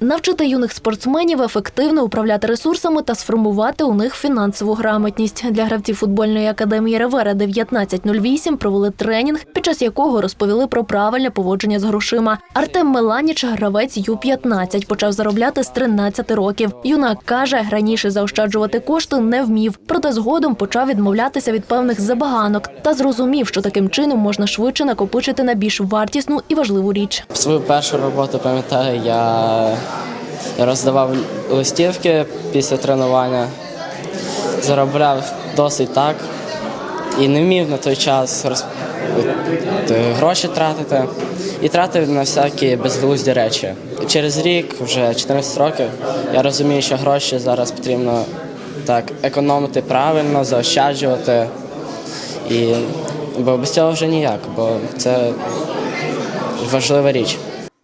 навчити юних спортсменів ефективно управляти ресурсами та сформувати у них фінансову грамотність. Для гравців футбольної академії Ревера 1908 провели тренінг, під час якого розповіли про правильне поводження з грошима. Артем Меланіч, гравець Ю-15, почав заробляти з 13 років. Юнак каже, раніше заощаджувати кошти не вмів, проте згодом почав відмовлятися від певних забаганок та зрозумів, що таким чином можна швидше накопичити на більш вартісну і важливу річ. Свою першу роботу пам'ятаю, я роздавав листівки після тренування, заробляв досить так і не вмів на той час роз... е, гроші тратити і тратив на всякі безглузді речі. Через рік, вже 14 років, я розумію, що гроші зараз потрібно так економити правильно, заощаджувати. І, бо без цього вже ніяк, бо це важлива річ.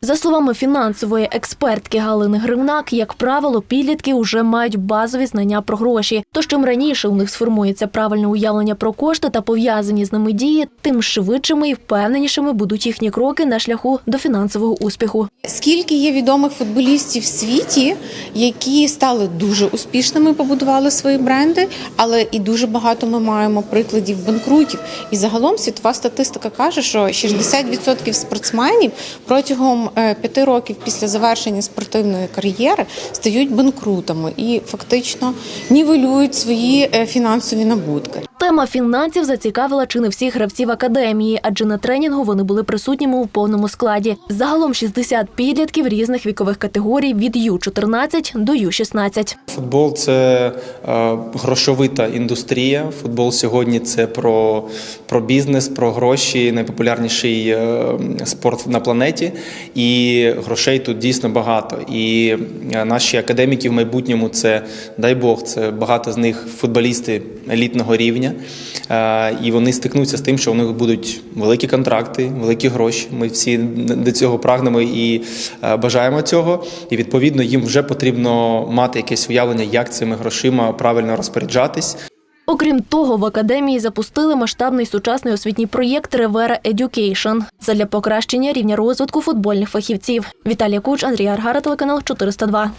За словами фінансової експертки Галини Гривнак, як правило, підлітки вже мають базові знання про гроші. Тож чим раніше у них сформується правильне уявлення про кошти та пов'язані з ними дії, тим швидшими і впевненішими будуть їхні кроки на шляху до фінансового успіху. Скільки є відомих футболістів в світі, які стали дуже успішними, побудували свої бренди, але і дуже багато ми маємо прикладів банкрутів. І загалом світова статистика каже, що 60% спортсменів протягом п'яти років після завершення спортивної кар'єри стають банкрутами і фактично нівелюють свої е, фінансові набутки. Тема фінансів зацікавила чи не всіх гравців академії, адже на тренінгу вони були присутніми у повному складі. Загалом 60 підлітків різних вікових категорій від Ю-14 до Ю-16. Футбол це е, грошовита індустрія. Футбол сьогодні це про, про бізнес, про гроші, найпопулярніший е, спорт на планеті. І грошей тут дійсно багато. І е, наші академіки в майбутньому це, дай Бог, це багато з них футболісти елітного рівня. Е, і вони стикнуться з тим, що у них будуть великі контракти, великі гроші. Ми всі до цього прагнемо і е, бажаємо цього. І відповідно їм вже потрібно мати якесь уявлення, як цими грошима правильно розпоряджатись. Окрім того, в академії запустили масштабний сучасний освітній проєкт Ревера Едюкейшн задля покращення рівня розвитку футбольних фахівців. Віталія Куч, Андрій Аргара, телеканал 402.